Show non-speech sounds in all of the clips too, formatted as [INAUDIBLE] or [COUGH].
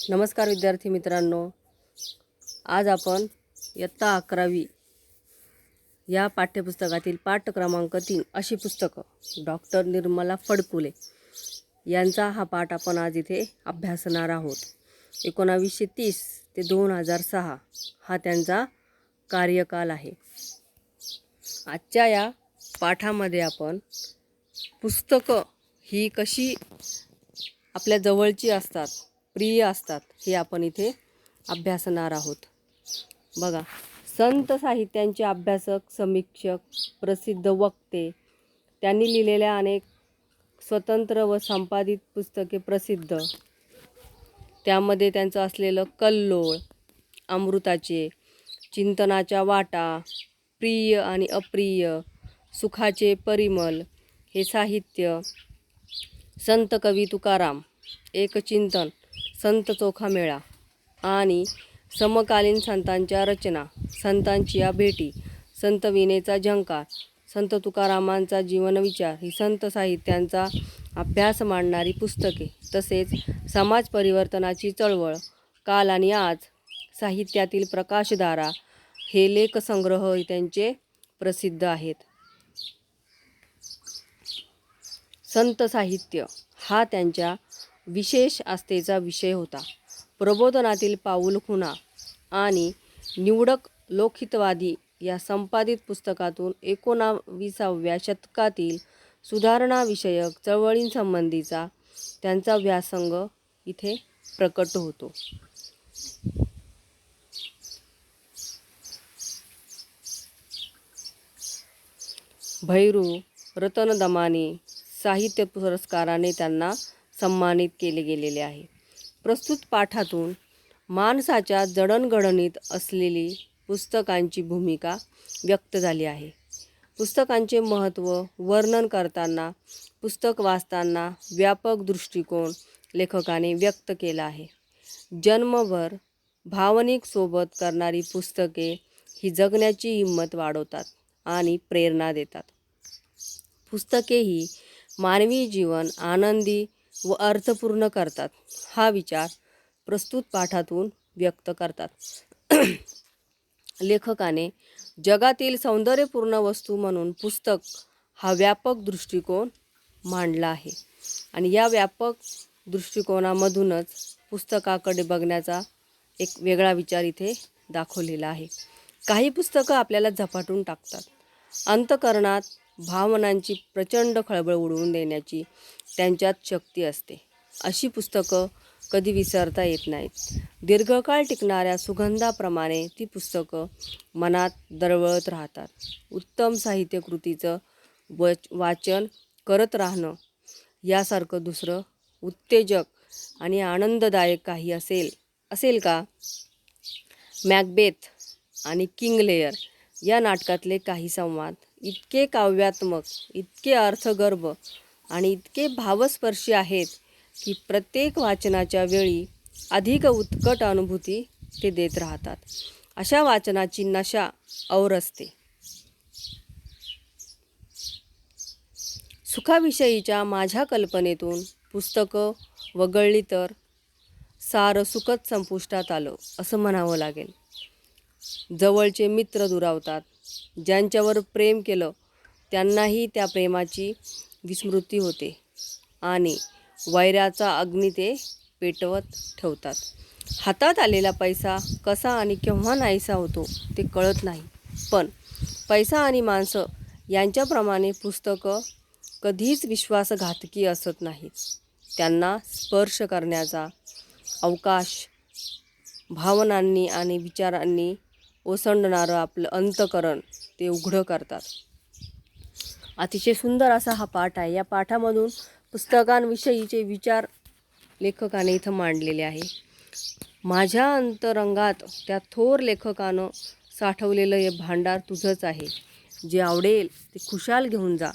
नमस्कार विद्यार्थी मित्रांनो. आज आपण इयत्ता अकरावी या पाठ्यपुस्तकातील पाठ क्रमांक तीन अशी पुस्तकं. डॉक्टर निर्मला फडकुले यांचा हा पाठ आपण आज इथे अभ्यासणार आहोत. एकोणावीसशे तीस ते दोन हजार सहा हा त्यांचा कार्यकाल आहे. आजच्या या पाठामध्ये आपण पुस्तकं ही कशी आपल्या जवळची असतात प्रिय असतात हे आपण इथे अभ्यासणार आहोत. बघा संत साहित्यांचे अभ्यासक समीक्षक प्रसिद्ध वक्ते त्यांनी लिहिलेल्या अनेक स्वतंत्र व संपादित पुस्तके प्रसिद्ध. त्यामध्ये त्यांचं असलेलं कल्लोळ अमृताचे चिंतनाच्या वाटा प्रिय आणि अप्रिय सुखाचे परिमल हे साहित्य संत कवी तुकाराम एकचिंतन संत चोखा मेळा आणि समकालीन संतांच्या रचना संतांची या भेटी संत विनेचा झंकार संत तुकारामांचा जीवनविचार ही संत साहित्यांचा अभ्यास मांडणारी पुस्तके. तसेच समाज परिवर्तनाची चळवळ काल आणि आज साहित्यातील प्रकाशधारा हे लेखसंग्रह त्यांचे प्रसिद्ध आहेत. संत साहित्य हा त्यांच्या विशेष आस्थेचा विषय होता. प्रबोधनातील पाऊल खुणा आणि निवडक लोकहितवादी या संपादित पुस्तकातून एकोणाविसाव्या शतकातील सुधारणाविषयक चळवळींसंबंधीचा त्यांचा व्यासंग इथे प्रकट होतो. भैरू रतन दमानी साहित्य पुरस्काराने त्यांना सन्मानित केले गेलेले आहे. प्रस्तुत पाठातून माणसाच्या जडणघडणीत असलेली पुस्तकांची भूमिका व्यक्त झाली आहे. पुस्तकांचे महत्त्व वर्णन करताना पुस्तक वाचताना व्यापक दृष्टिकोन लेखकाने व्यक्त केला आहे. जन्मभर भावनिक सोबत करणारी पुस्तके ही जगण्याची हिंमत वाढवतात आणि प्रेरणा देतात. पुस्तके ही मानवी जीवन आनंदी व अर्थपूर्ण करतात. हा विचार प्रस्तुत पाठातून व्यक्त करतात. [CLEARS THROAT] लेखकाने जगातील सौंदर्यपूर्ण वस्तू म्हणून पुस्तक हा व्यापक दृष्टिकोन मांडला आहे. आणि या व्यापक दृष्टिकोनामधूनच पुस्तकाकडे बघण्याचा एक वेगळा विचार इथे दाखवलेला आहे. काही पुस्तकं आपल्याला झपाटून टाकतात. अंतकरणात भावनांची प्रचंड खळबळ उडवून देण्याची त्यांच्यात शक्ती असते. अशी पुस्तकं कधी विसरता येत नाहीत. दीर्घकाळ टिकणाऱ्या सुगंधाप्रमाणे ती पुस्तकं मनात दरवळत राहतात. उत्तम साहित्यकृतीचं वच वाचन करत राहणं यासारखं दुसरं उत्तेजक आणि आनंददायक काही असेल असेल का? मॅकबेथ आणि किंग लेयर या नाटकातले काही संवाद इतके काव्यात्मक इतके अर्थगर्भ आणि इतके भावस्पर्शी आहेत की प्रत्येक वाचनाच्या वेळी अधिक उत्कट अनुभूती ते देत राहतात. अशा वाचनाची नशा और असते. सुखाविषयीच्या माझ्या कल्पनेतून पुस्तकं वगळली तर सारं सुखच संपुष्टात आलं असं म्हणावं लागेल. जवळचे मित्र दुरावतात. ज्यांच्यावर प्रेम केलं त्यांनाही त्या प्रेमाची विस्मृती होते आणि वैराचा अग्नी ते पेटवत ठेवतात. हातात आलेला पैसा कसा आणि केव्हा नाहीसा होतो ते कळत नाही. पण पैसा आणि माणसं यांच्याप्रमाणे पुस्तकं कधीच विश्वासघातकी असत नाहीत. त्यांना स्पर्श करण्याचा अवकाश भावनांनी आणि विचारांनी ओसंडणारं आपलं अंतकरण ते उघडं करतात. अतिशय सुंदर असा हा पाठ आहे. या पाठामधून पुस्तकांविषयीचे विचार लेखकाने इथं मांडलेले आहे. माझ्या अंतरंगात त्या थोर लेखकानं साठवलेलं हे भांडार तुझंच आहे. जे आवडेल ते खुशाल घेऊन जा.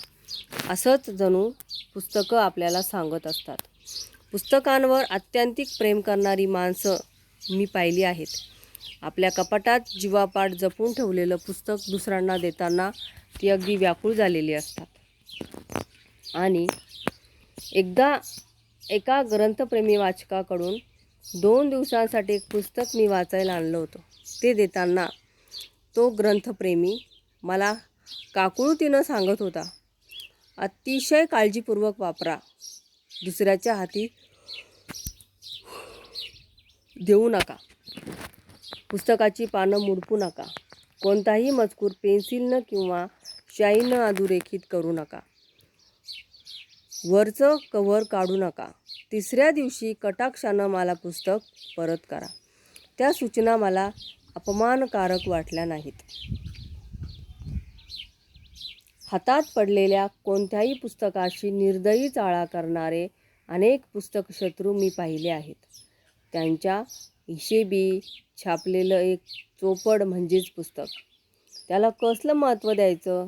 असंच जणू पुस्तकं आपल्याला सांगत असतात. पुस्तकांवर आत्यंतिक प्रेम करणारी माणसं मी पाहिली आहेत. आपल्या कपाटात जीवापाठ जपून ठेवलेलं पुस्तक दुसऱ्यांना देताना ती अगदी व्याकुळ झालेली असतात. आणि एकदा एका ग्रंथप्रेमी वाचकाकडून दोन दिवसांसाठी एक पुस्तक मी वाचायला आणलं होतं. ते देताना तो ग्रंथप्रेमी मला काकुळतीनं सांगत होता अतिशय काळजीपूर्वक वापरा. दुसऱ्याच्या हाती देऊ नका. पुस्तकाची पानं मुडपू नका. कोणताही मजकूर पेन्सिलनं किंवा शाईनं अधोरेखित करू नका. वरचं कव्हर काढू नका. तिसऱ्या दिवशी कटाक्षानं मला पुस्तक परत करा. त्या सूचना मला अपमानकारक वाटल्या नाहीत. हातात पडलेल्या कोणत्याही पुस्तकाशी निर्दयी चाळा करणारे अनेक पुस्तकशत्रू मी पाहिले आहेत. त्यांच्या हिशेबी छापलेलं एक चोपड म्हणजेच पुस्तक. त्याला कसलं महत्त्व द्यायचं?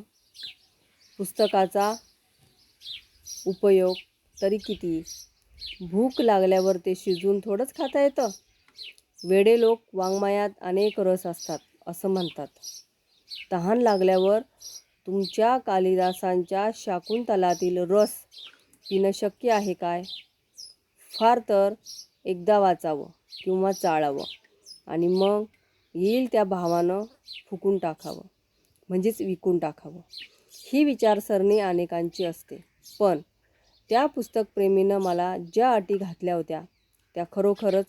पुस्तकाचा उपयोग तरी किती? भूक लागल्यावर ते शिजवून थोडंच खाता येतं? वेडे लोक वाङ्मयात अनेक रस असतात असं म्हणतात. तहान लागल्यावर तुमच्या कालिदासांच्या शाकुंतलातील रस पिणं शक्य आहे काय? फार तर एकदा वाचावं. किंवा चाळावं. आणि मग येईल त्या भावानं फुकून टाकावं. म्हणजेच विकून टाकावं. ही विचारसरणी अनेकांची असते. पण त्या पुस्तकप्रेमीनं मला ज्या अटी घातल्या होत्या त्या खरोखरच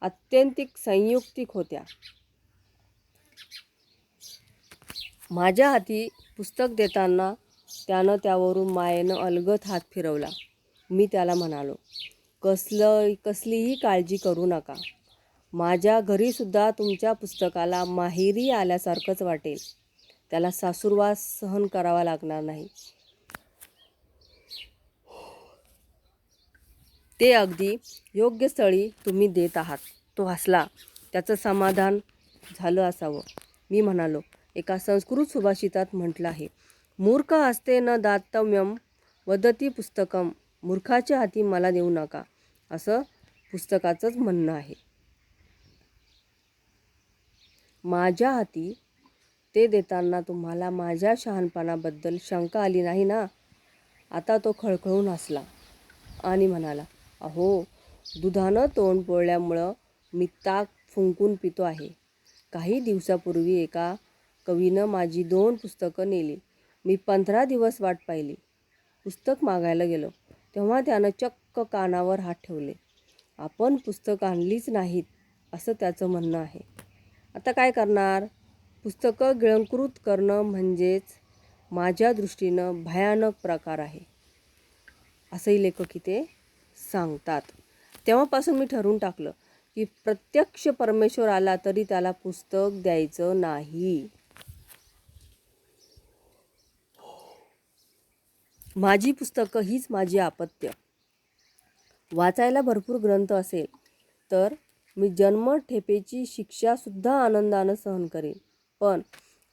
अत्यंतिक संयुक्तिक होत्या. माझ्या हाती पुस्तक देताना त्यानं त्यावरून मायेनं अलगत हात फिरवला. मी त्याला म्हणालो कसलं कसलीही काळजी करू नका. माझ्या घरीसुद्धा तुमच्या पुस्तकाला माहेरी आल्यासारखंच वाटेल. त्याला सासूरवास सहन करावा लागणार नाही. ते अगदी योग्य स्थळी तुम्ही देत आहात. तो हसला. त्याचं समाधान झालं असावं. मी म्हणालो एका संस्कृत सुभाषितात म्हटलं आहे मूर्ख हस्ते न दातव्यम वदती पुस्तकम मूर्खाच्या हाती मला देऊ नका असं पुस्तकाचंच म्हणणं आहे. माझ्या हाती ते देताना तुम्हाला माझ्या शहाणपणाबद्दल शंका आली नाही ना? आता तो खळखळून हसला आणि म्हणाला अहो दुधानं तोंड पोळल्यामुळं मी ताक फुंकून पितो आहे. काही दिवसापूर्वी एका कवीनं माझी दोन पुस्तकं नेली. मी पंधरा दिवस वाट पाहिली. पुस्तक मागायला गेलो. तेव्हा त्यानं चक्क कानावर हात ठेवले. आपण पुस्तकं आणलीच नाहीत असं त्याचं म्हणणं आहे. आता काय करणार? पुस्तकं गिळंकृत करणं म्हणजेच माझ्या दृष्टीनं भयानक प्रकार आहे असंही लेखक इथे सांगतात. तेव्हापासून मी ठरवून टाकलं की प्रत्यक्ष परमेश्वर आला तरी त्याला पुस्तक द्यायचं नाही. माझी पुस्तकं हीच माझी आपत्य. वाचायला भरपूर ग्रंथ असेल तर मी जन्मठेपेची शिक्षासुद्धा आनंदानं सहन करेन. पण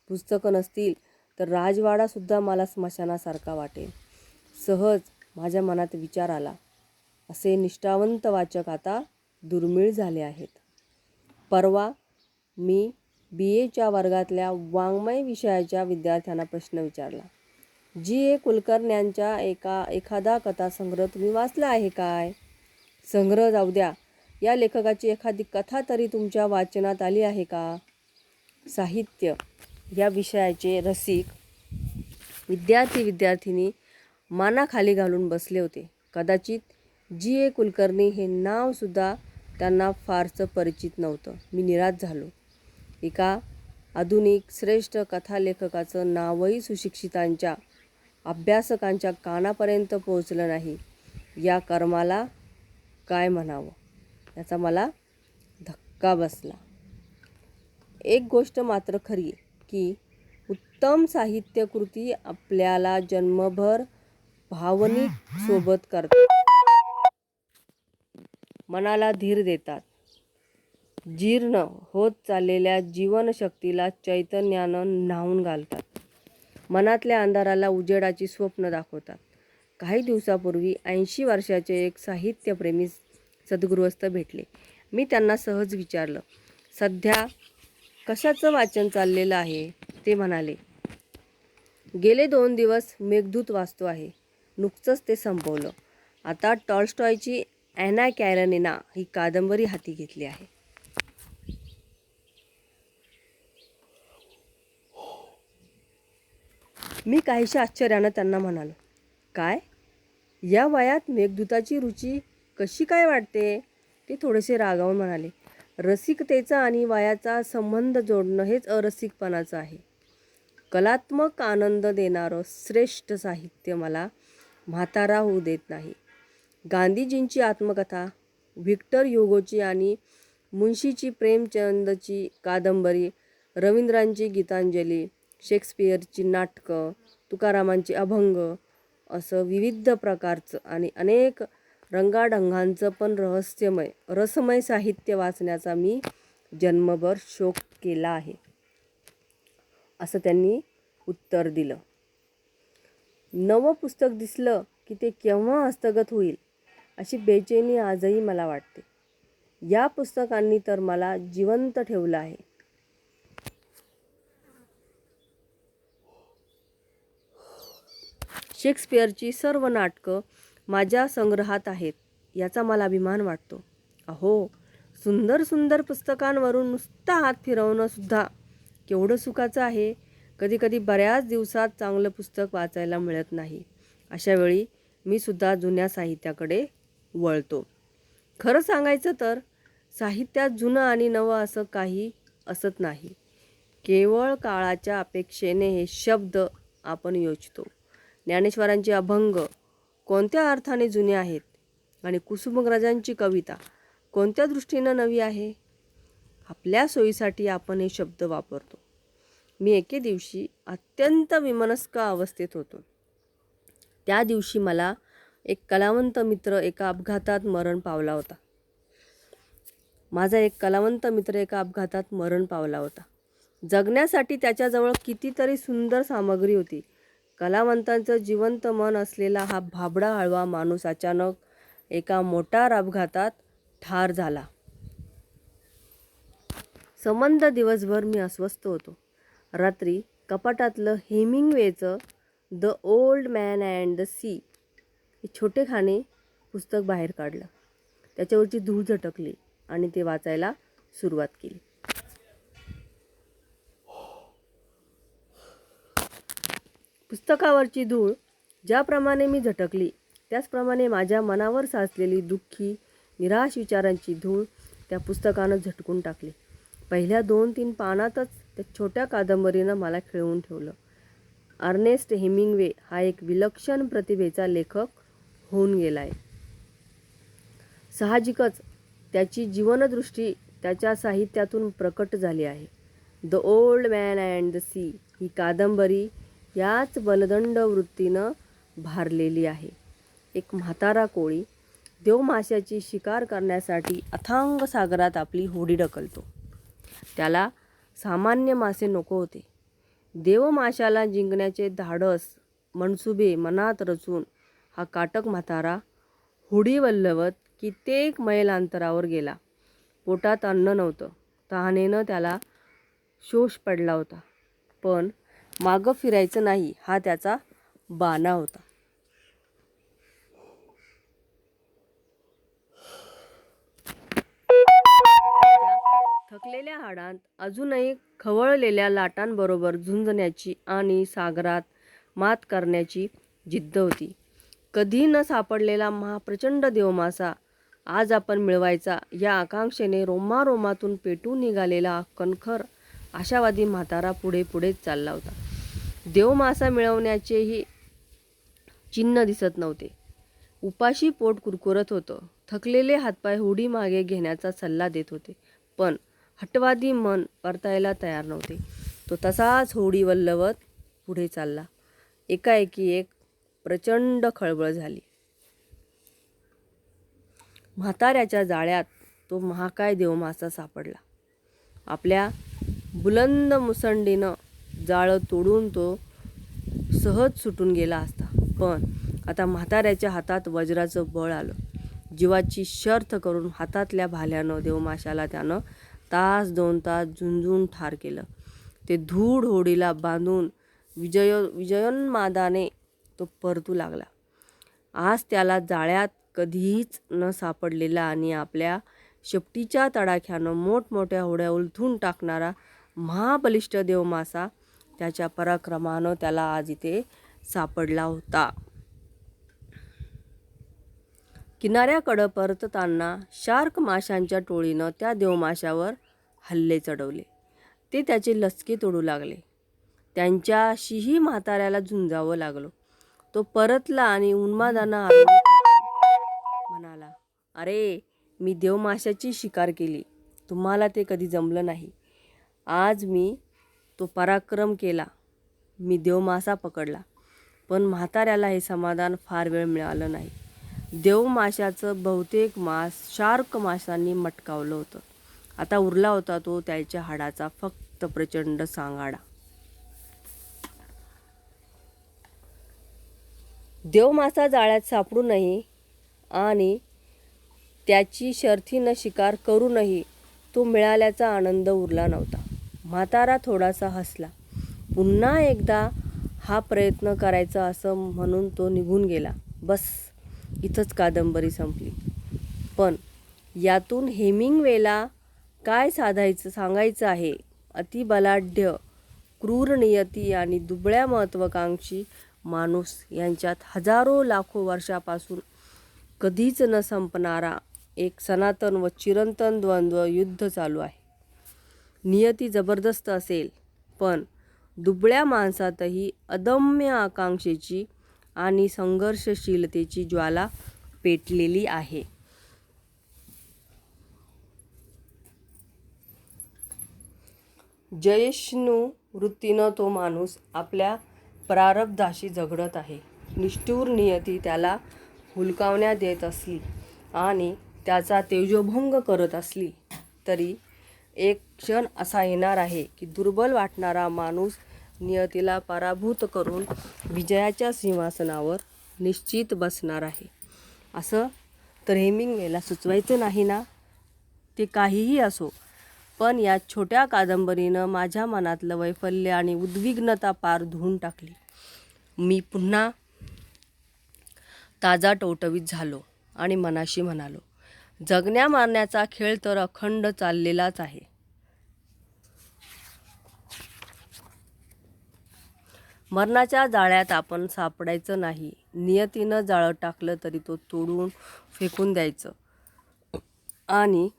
पुस्तकं नसतील तर राजवाडासुद्धा मला स्मशानासारखा वाटेल. सहज माझ्या मनात विचार आला. असे निष्ठावंत वाचक आता दुर्मिळ झाले आहेत. परवा मी बी एच्या वर्गातल्या वाङ्मय विषयाच्या विद्यार्थ्यांना प्रश्न विचारला. जी ए कुलकर्ण्यांच्या एका एखादा कथासंग्रह तुम्ही वाचला आहे काय? संग्रह जाऊ द्या. या लेखकाची एखादी कथा तरी तुमच्या वाचनात आली आहे का? साहित्य. या विषयाचे रसिक विद्यार्थी विद्यार्थिनी मानाखाली घालून बसले होते. कदाचित जी ए कुलकर्णी हे नावसुद्धा त्यांना फारसं परिचित नव्हतं. मी निराश झालो. एका आधुनिक श्रेष्ठ कथालेखकाचं नावही सुशिक्षितांच्या अभ्यासकांच्या कानापर्यंत पोहोचलं नाही. या कर्माला काय म्हणावं? याचा मला धक्का बसला. एक गोष्ट मात्र खरी की उत्तम साहित्यकृती आपल्याला जन्मभर भावनिक सोबत करतात मनाला धीर देतात. जीर्ण होत चाललेल्या जीवनशक्तीला चैतन्यानं न्हावून घालतात. मनातल्या अंधाराला उजेडाची स्वप्न दाखवतात काही दिवसापूर्वी ऐंशी वर्षाचे एक साहित्यप्रेमी सद्गृहस्थ भेटले. मी त्यांना सहज विचारलं सध्या कशाचं वाचन चाललेलं आहे? ते म्हणाले गेले दोन दिवस मेघदूत वाचतो आहे. नुकतंच ते संपवलं. आता टॉलस्टॉयची ॲना कॅरनिना ही कादंबरी हाती घेतली आहे. मी काहीशा आश्चर्यानं त्यांना म्हणालो काय? या वयात मेघदूताची रुची कशी काय वाटते ते थोडेसे रागावून म्हणाले रसिकतेचा आणि वयाचा संबंध जोडणं हेच अरसिकपणाचं आहे. कलात्मक आनंद देणारं श्रेष्ठ साहित्य मला म्हातारा होऊ देत नाही. गांधीजींची आत्मकथा व्हिक्टर युगोची आणि मुन्शीची प्रेमचंदची कादंबरी रवींद्रांची गीतांजली शेक्सपियरची नाटकं तुकारामांची अभंग असं विविध प्रकारचं आणि अनेक रंगाढंगांचं पण रहस्यमय रसमय साहित्य वाचण्याचा मी जन्मभर शोक केला आहे. असं त्यांनी उत्तर दिलं. नवं पुस्तक दिसलं की ते केव्हा हस्तगत होईल अशी बेचैनी आजही मला वाटते. या पुस्तकांनी तर मला जिवंत ठेवलं आहे. शेक्सपियरची सर्व नाटकं माझ्या संग्रहात आहेत याचा मला अभिमान वाटतो. अहो सुंदर सुंदर पुस्तकांवरून नुसता हात फिरवणंसुद्धा केवढं सुखाचं आहे. कधीकधी बऱ्याच दिवसात चांगलं पुस्तक वाचायला मिळत नाही. अशावेळी मी सुद्धा जुन्या साहित्याकडे वळतो. खरं सांगायचं तर साहित्यात जुनं आणि नवं असं काही असत नाही. केवळ काळाच्या अपेक्षेने हे शब्द आपण योजतो. ज्ञानेश्वरांचे अभंग कोणत्या अर्थाने जुने आहेत आणि कुसुमग्रजांची कविता कोणत्या दृष्टीनं नवी आहे? आपल्या सोयीसाठी आपण हे शब्द वापरतो. मी एके दिवशी अत्यंत विमनस्क अवस्थेत होतो. त्या दिवशी मला एक कलावंत मित्र एका अपघातात मरण पावला होता. माझा एक कलावंत मित्र एका अपघातात मरण पावला होता. जगण्यासाठी त्याच्याजवळ कितीतरी सुंदर सामग्री होती. कलावंतांचं जिवंत मन असलेला हा भाबडा हळवा माणूस अचानक एका मोटार अपघातात ठार झाला. संबंध दिवसभर मी अस्वस्थ होतो. रात्री कपाटातलं हेमिंगवेचं the old man and the sea हे छोटेखाने पुस्तक बाहेर काढलं. त्याच्यावरची धूळ झटकली आणि ते वाचायला सुरुवात केली. पुस्तकावरची धूळ ज्याप्रमाणे मी झटकली त्याचप्रमाणे माझ्या मनावर साचलेली दुःखी निराश विचारांची धूळ त्या पुस्तकानं झटकून टाकली. पहिल्या दोन तीन पानातच त्या छोट्या कादंबरीनं मला खेळवून ठेवलं. अर्नेस्ट हेमिंगवे हा एक विलक्षण प्रतिभेचा लेखक होऊन गेला आहे साहजिकच त्याची जीवनदृष्टी त्याच्या साहित्यातून प्रकट झाली आहे. The old man and the sea ही कादंबरी याच बलदंड वृत्तीनं भारलेली आहे. एक म्हातारा कोळी देवमाशाची शिकार करण्यासाठी अथांग सागरात आपली होडी ढकलतो. त्याला सामान्य मासे नको होते. देवमाशाला जिंकण्याचे धाडस मनसुबे मनात रचून हा काटक म्हातारा हुडी वल्लवत कित्येक मैल अंतरावर गेला. पोटात अन्न नव्हतं. तहानेनं त्याला शोष पडला होता. पण मागं फिरायचं नाही हा त्याचा बाणा होता. थकलेल्या हाडांत अजूनही खवळलेल्या लाटांबरोबर झुंजण्याची आणि सागरात मात करण्याची जिद्द होती. कधी न सापडलेला महाप्रचंड देवमासा आज आपण मिळवायचा या आकांक्षेने रोमारोमातून पेटून निघालेला कणखर आशावादी म्हातारा पुढे पुढेच चालला होता. देवमासा मिळवण्याचेही चिन्ह दिसत नव्हते. उपाशी पोट कुरकुरत होतं. थकलेले हातपाय हुडी मागे घेण्याचा सल्ला देत होते. पण हटवादी मन परतायला तयार नव्हते. तो तसाच होडी वल्लवत पुढे चालला. एकाएकी एक प्रचंड खळबळ झाली. म्हाताऱ्याच्या जाळ्यात तो महाकाय देवमासा सापडला. आपल्या बुलंद मुसंडीनं जाळं तोडून तो सहज सुटून गेला असता. पण आता म्हाताऱ्याच्या हातात वज्राचं बळ आलं. जीवाची शर्थ करून हातातल्या भाल्यानं देवमाशाला त्यानं तास दोन तास झुंजून ठार केलं. ते धूळ होडीला बांधून विजय विजयोन्मादाने तो परतू लागला. आज त्याला जाळ्यात कधीच न सापडलेला आणि आपल्या शेपटीच्या तडाख्यानं मोठमोठ्या होड्या उलथून टाकणारा महाबलिष्ठ देवमासा त्याच्या पराक्रमानं त्याला आज इथे सापडला होता. किनाऱ्याकडं परतताना शार्क माशांच्या टोळीनं त्या देवमाशावर हल्ले चढवले. ते त्याचे लचके तोडू लागले. त्यांच्याशीही म्हाताऱ्याला झुंजावं लागलं. तो परतला आणि उन्मादानं म्हणाला अरे मी देवमाशाची शिकार केली. तुम्हाला ते कधी जमलं नाही. आज मी तो पराक्रम केला. मी देवमासा पकडला. पण म्हाताऱ्याला हे समाधान फार वेळ मिळालं नाही. देवमाशाचं बहुतेक मास शार्क माशांनी मटकावलं होतं. आता उरला होता तो त्याच्या हाडाचा फक्त प्रचंड सांगाडा. देवमासा जाळ्यात सापडूनही आणि त्याची शर्थीनं शिकार करूनही तो मिळाल्याचा आनंद उरला नव्हता. म्हातारा थोडासा हसला. पुन्हा एकदा हा प्रयत्न करायचा असं म्हणून तो निघून गेला. बस इथंच कादंबरी संपली. पण यातून हेमिंगवेला काय साधायचं सांगायचं आहे? अतिबलाढ्य क्रूर नियती आणि दुबळ्या महत्त्वाकांक्षी माणूस यांच्यात हजारो लाखो वर्षापासून कधीच न संपणारा एक सनातन व चिरंतन द्वंद्व युद्ध चालू आहे. नियती जबरदस्त असेल. पण दुबळ्या माणसातही अदम्य आकांक्षेची आणि संघर्षशीलतेची ज्वाला पेटलेली आहे. जयष्णू वृत्तीनं तो माणूस आपल्या प्रारब्धाशी झगडत आहे. निष्ठूर नियती त्याला हुलकावण्या देत असली आणि त्याचा तेजोभंग करत असली तरी एक क्षण असा येणार आहे की दुर्बल वाटणारा माणूस नियतीला पराभूत करून विजयाच्या सिंहासनावर निश्चित बसणार आहे. असं तर हेमिंगवेला सुचवायचं नाही ना? ते काहीही असो पण या छोट्या कादंबरीनं माझ्या मनातलं वैफल्य आणि उद्विग्नता पार धुवून टाकली. मी पुन्हा ताजा टवटवीत झालो आणि मनाशी म्हणालो जगण्या मारण्याचा खेळ तर अखंड चाललेलाच आहे. मरणाच्या जाळ्यात आपण सापडायचं नाही. नियतीनं जाळं टाकलं तरी तो तोडून फेकून द्यायचं. आणि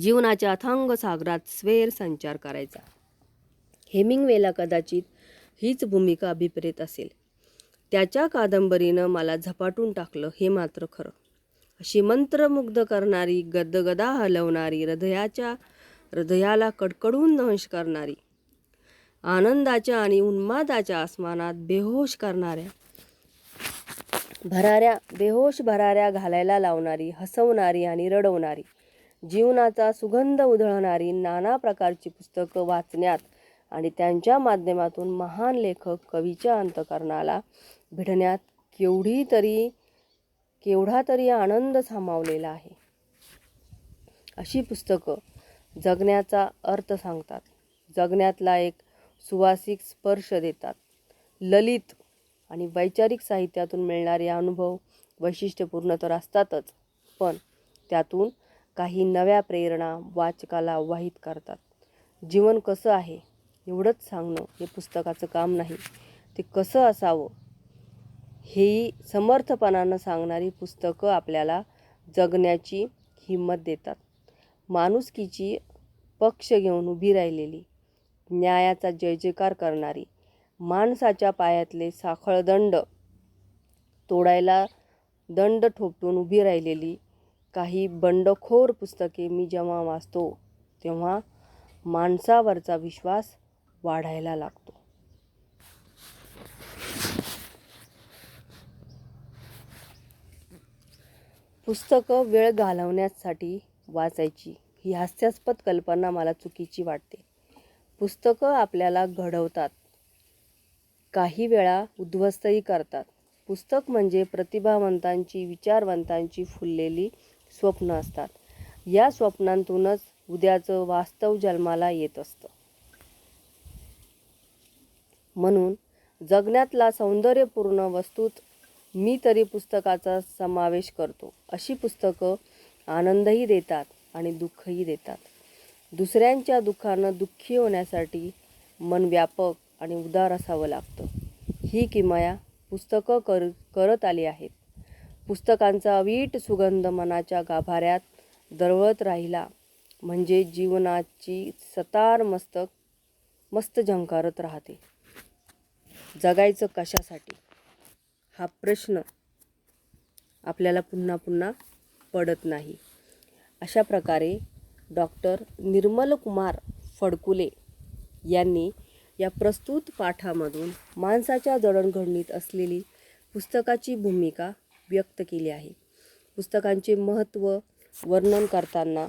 जीवनाच्या अथांग सागरात स्वेर संचार करायचा. हेमिंगवेला कदाचित हीच भूमिका अभिप्रेत असेल. त्याच्या कादंबरीनं मला झपाटून टाकलं हे मात्र खरं. अशी मंत्रमुग्ध करणारी गदगदा हलवणारी हृदयाच्या हृदयाला कडकडून नंश करणारी आनंदाच्या आणि उन्मादाच्या आसमानात बेहोश करणाऱ्या भराऱ्या बेहोश भराऱ्या घालायला लावणारी हसवणारी आणि रडवणारी जीवनाचा सुगंध उधळणारी नाना प्रकारची पुस्तकं वाचण्यात आणि त्यांच्या माध्यमातून महान लेखक कवीच्या अंतकरणाला भिडण्यात केवढी तरी केवढा तरी आनंद सामावलेला आहे. अशी पुस्तकं जगण्याचा अर्थ सांगतात. जगण्यातला एक सुवासिक स्पर्श देतात. ललित आणि वैचारिक साहित्यातून मिळणारे अनुभव वैशिष्ट्यपूर्ण तर असतातच पण त्यातून काही नव्या प्रेरणा वाचकाला वाहित करतात. जीवन कसं आहे एवढंच सांगणं हे पुस्तकाचं काम नाही. ते कसं असावं हेही समर्थपणानं सांगणारी पुस्तकं आपल्याला जगण्याची हिंमत देतात. माणुसकीची पक्ष घेऊन उभी राहिलेली न्यायाचा जय जयकार करणारी. माणसाच्या पायातले साखळदंड तोडायला दंड ठोपटून उभी राहिलेली काही बंडखोर पुस्तके मी जेव्हा वाचतो तेव्हा माणसावरचा विश्वास वाढायला लागतो. पुस्तकं वेळ घालवण्यासाठी वाचायची ही हास्यास्पद कल्पना मला चुकीची वाटते. पुस्तकं आपल्याला घडवतात. काही वेळा उद्ध्वस्तही करतात. पुस्तक म्हणजे प्रतिभावंतांची विचारवंतांची फुललेली स्वप्न असतात. या स्वप्नांतूनच उद्याचं वास्तव जन्माला येत असतं. म्हणून जगण्यातला सौंदर्यपूर्ण वस्तूत मी तरी पुस्तकाचा समावेश करतो. अशी पुस्तकं आनंदही देतात आणि दुःखही देतात. दुसऱ्यांच्या दुःखानं दुःखी होण्यासाठी मन व्यापक आणि उदार असावं लागतं. ही किमया पुस्तकं कर करत आली आहेत. पुस्तकांचा वीट सुगंध मनाच्या गाभाऱ्यात दरवळत राहिला. म्हणजे जीवनाची सतार मस्तक मस्त झंकारत राहते. जगायचं कशासाठी? हा प्रश्न आपल्याला पुन्हा पुन्हा पडत नाही. अशा प्रकारे डॉक्टर निर्मल कुमार फडकुले यांनी या प्रस्तुत पाठामधून माणसाच्या जडणघडणीत असलेली पुस्तकाची भूमिका व्यक्त केली आहे. पुस्तकांचे महत्त्व वर्णन करताना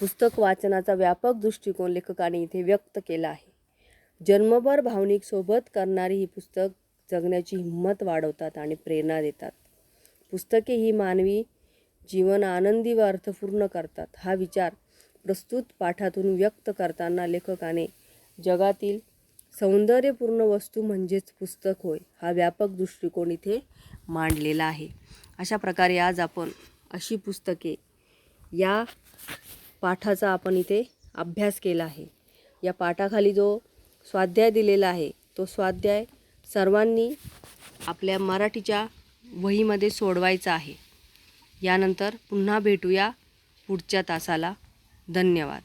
पुस्तक वाचनाचा व्यापक दृष्टिकोन लेखकाने इथे व्यक्त केला आहे. जन्मभर भावनिक सोबत करणारी ही पुस्तक जगण्याची हिंमत वाढवतात आणि प्रेरणा देतात. पुस्तके ही मानवी जीवन आनंदी व अर्थपूर्ण करतात. हा विचार प्रस्तुत पाठातून व्यक्त करताना लेखकाने जगातील सौंदर्यपूर्ण वस्तू म्हणजेच पुस्तक होय हा व्यापक दृष्टिकोन इथे मांडलेला आहे. अशा प्रकारे आज आपण अशी पुस्तके या पाठाचा आपण इथे अभ्यास केला आहे. या पाठाखाली जो स्वाध्याय दिलेला आहे तो स्वाध्याय सर्वांनी आपल्या मराठीच्या वहीमध्ये सोडवायचा आहे. यानंतर पुन्हा भेटूया पुढच्या तासाला. धन्यवाद.